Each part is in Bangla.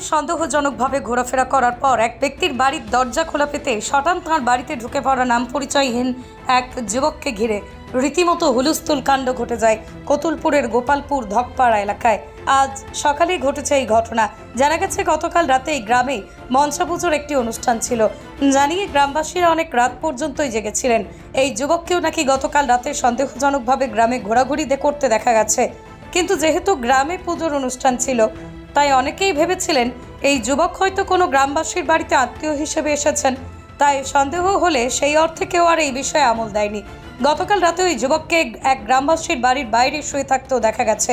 সন্দেহজনকভাবে ঘোরাফেরা করার পর এক ব্যক্তির বাড়ির দরজা খোলা পেতে শটান তাঁর বাড়িতে ঢুকে পড়া নাম পরিচয়হীন এক যুবককে ঘিরে রীতিমতো হুলুস্থুল কাণ্ড ঘটে যায় কতুলপুরের গোপালপুর ধকপাড়া এলাকায়। আজ সকালে ঘটেছে এই ঘটনা। জানা গেছে, গতকাল রাতে এই গ্রামে মঞ্চাপুজোর একটি অনুষ্ঠান ছিল। জানিয়ে গ্রামবাসীরা অনেক রাত পর্যন্তই জেগেছিলেন। এই যুবককেও নাকি গতকাল রাতে সন্দেহজনকভাবে গ্রামে ঘোরাঘুরি করতে দেখা গেছে। কিন্তু যেহেতু গ্রামে পুজোর অনুষ্ঠান ছিল তাই অনেকেই ভেবেছিলেন এই যুবক হয়তো কোনো গ্রামবাসীর বাড়িতে আত্মীয় হিসেবে এসেছেন। তাই সন্দেহ হলে সেই অর্থে কেউ আর এই বিষয়ে আমল দেয়নি। গতকাল রাতে ওই যুবককে এক গ্রামবাসীর বাড়ির বাইরে শুয়ে থাকতেও দেখা গেছে।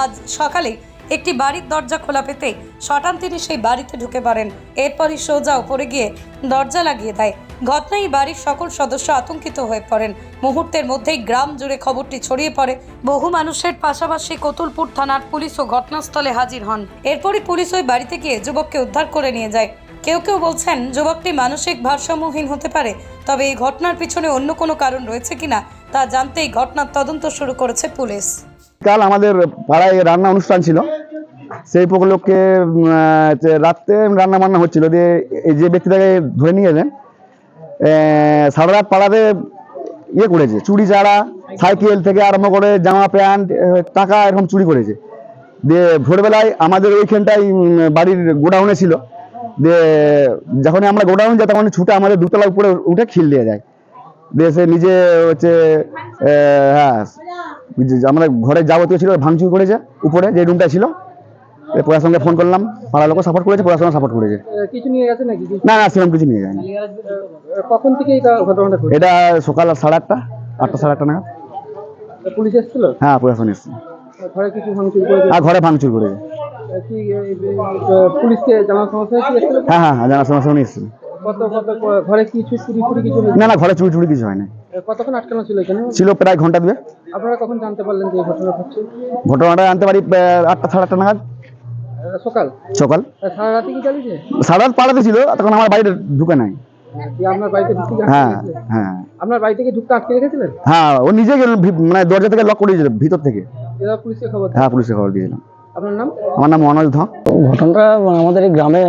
আজ সকালে একটি বাড়ির দরজা খোলা পেতে শটান তিনি সেই বাড়িতে ঢুকে পড়েন। এরপরই সোজা উপরে গিয়ে দরজা লাগিয়ে দেয়। ঘটনায় বাড়ির সকল সদস্য আতঙ্কিত হয়ে পড়েন। মুহূর্তের মধ্যেই গ্রাম জুড়ে খবরটি ছড়িয়ে পড়ে। বহু মানুষের পাশাপাশি কতুলপুর থানার পুলিশও ঘটনাস্থলে হাজির হন। এরপরই পুলিশ ওই বাড়িতে গিয়ে যুবককে উদ্ধার করে নিয়ে যায়। কেউ কেউ বলছেন, যুবকটি মানসিক ভারসাম্যহীন হতে পারে, তবে এই ঘটনার পিছনে অন্য কোনো কারণ রয়েছে কিনা তা জানতেই ঘটনার তদন্ত শুরু করেছে পুলিশ। কাল আমাদের পাড়ায় রান্না অনুষ্ঠান ছিল। সেই উপলক্ষে রাত্রে রান্না বান্না হচ্ছিল। দিয়ে এই যে ব্যক্তিটাকে ধরে নিয়ে গেলেন সারা রাত পাড়াতে ইয়ে করেছে চুরি চারা সাইকেল থেকে আরম্ভ করে জামা প্যান্ট টাকা এরকম চুরি করেছে। দিয়ে ভোরবেলায় আমাদের ওইখানটাই বাড়ির গোডাউনে ছিল। দিয়ে যখনই আমরা গোডাউন যাই তখন ছুটে আমাদের দুতলা উপরে উঠে খিল দিয়ে যায়। সে নিজে হচ্ছে হ্যাঁ আমরা ঘরে যাবতীয় ছিল ভাঙচুর করেছে উপরে যে রুমটা ছিল এ প্রশাসনকে ফোন করলাম পাড়ার লোকও সাপোর্ট করেছে প্রশাসন সাপোর্ট করেছে। কিছু নিয়ে গেছে নাকি? না না সেরকম কিছু নিয়ে যায়নি। কখন থেকে এটা ঘটনাটা এটা সকাল সাড়ে আটটা আটটা সাড়ে আটটা নাগাদ। পুলিশ এসেছিল? হ্যাঁ প্রশাসন এসছে ঘরে কিছু ভাঙচুর করেছে? আর ঘরে ভাঙচুর করেছে। পুলিশকে জানার সমস্যা এসেছিল? হ্যাঁ হ্যাঁ হ্যাঁ জানার সঙ্গে সঙ্গে এসছে কত কত ঘরে কিছু চুরি ফুরি কিছু না না ঘরে চুরি চুরি কিছু হয় না। কতক্ষণ আটকানো ছিল এখানে? ছিল প্রায় ঘণ্টা দুয়ে আপনারা কখন জানতে পারলেন যে ঘটনা ঘটছে? ঘটনাটা আনতে পারি আটটা সাড়ে আটটা নাগাদ। সকাল? সকাল। সারা রাতে কি চালিয়েছে? পাড়াতে ছিল তখন আমার বাড়িতে ঢুকে নাই। আপনার বাড়িতে ঢুকতে হ্যাঁ হ্যাঁ। আপনার বাড়ি থেকে ঢুকতে আটকে রেখেছিলেন? হ্যাঁ ও নিজে গেল ভি- মানে দরজা থেকে লক করে দিয়েছিল ভিতর থেকে। খবর হ্যাঁ পুলিশে খবর দিয়েছিলাম। আপনার নাম? আমার নাম মনোজ ধ। ঘটনাটা আমাদের এই গ্রামে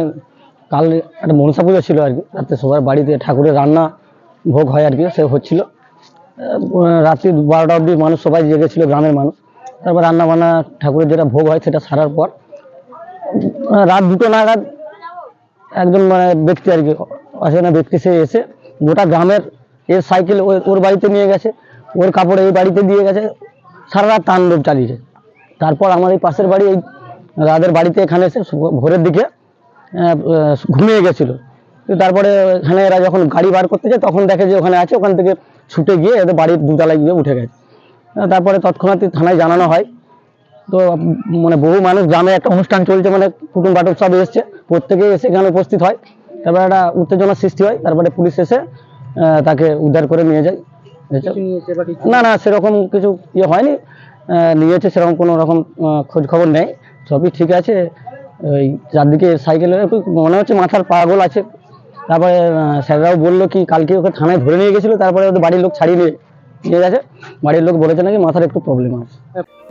কাল একটা মনসা পুজো ছিল আর কি। রাতে সবার বাড়িতে ঠাকুরের রান্না ভোগ হয় আর কি, সে হচ্ছিল। রাত্রি বারোটা অবধি মানুষ সবাই জেগেছিল, গ্রামের মানুষ। তারপর রান্না বান্না ঠাকুরের যেটা ভোগ হয় সেটা সারার পর রাত দুটো নাগাদ একজন মানে ব্যক্তি আর কি অচেনা ব্যক্তি সে এসে গোটা গ্রামের এর সাইকেল ওর- বাড়িতে নিয়ে গেছে, ওর কাপড় এই বাড়িতে দিয়ে গেছে, সারা রাত তাণ্ডব চালিয়েছে। তারপর আমার এই পাশের বাড়ি, এই রাদের বাড়িতে এখানে এসে ভোরের দিকে ঘুমিয়ে গেছিল। তারপরে এখানে এরা যখন গাড়ি বার করতে যায় তখন দেখে যে ওখানে আছে ওখান থেকে ছুটে গিয়ে এদের বাড়ির দুতলায় গিয়ে উঠে গেছে। তারপরে তৎক্ষণাৎ থানায় জানানো হয়। তো মানে বহু মানুষ গ্রামে একটা অনুষ্ঠান চলছে মানে কুটুম বাটুম সব এসছে। প্রত্যেকেই এসে এখানে উপস্থিত হয়। তারপরে একটা উত্তেজনার সৃষ্টি হয়। তারপরে পুলিশ এসে তাকে উদ্ধার করে নিয়ে যায়। না না সেরকম কিছু ইয়ে হয়নি। নিয়েছে সেরকম কোনো রকম খোঁজ খবর নেই। সবই ঠিক আছে। ওই চারদিকে সাইকেলের একটু মনে হচ্ছে মাথার পাগল আছে। তারপরে স্যাররাও বলল কি, কালকে ওকে থানায় ধরে নিয়ে গেছিল, তারপরে ওদের বাড়ির লোক ছাড়িয়ে নিয়ে নিয়ে গেছে। বাড়ির লোক বলেছে নাকি মাথার একটু প্রবলেম আছে।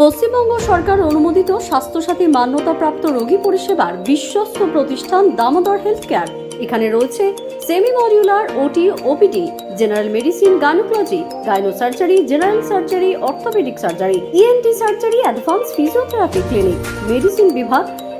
পশ্চিমবঙ্গ সরকার অনুমোদিত স্বাস্থ্যসাথী মান্যতাপ্রাপ্ত রোগী পরিষেবার বিশ্বস্ত প্রতিষ্ঠান দামোদর হেলথ কেয়ার এখানে রয়েছে semi modular OT OPD general medicine gynaecology gyno surgery general surgery orthopaedic surgery ENT surgery advance physiotherapy clinic medicine বিভাগ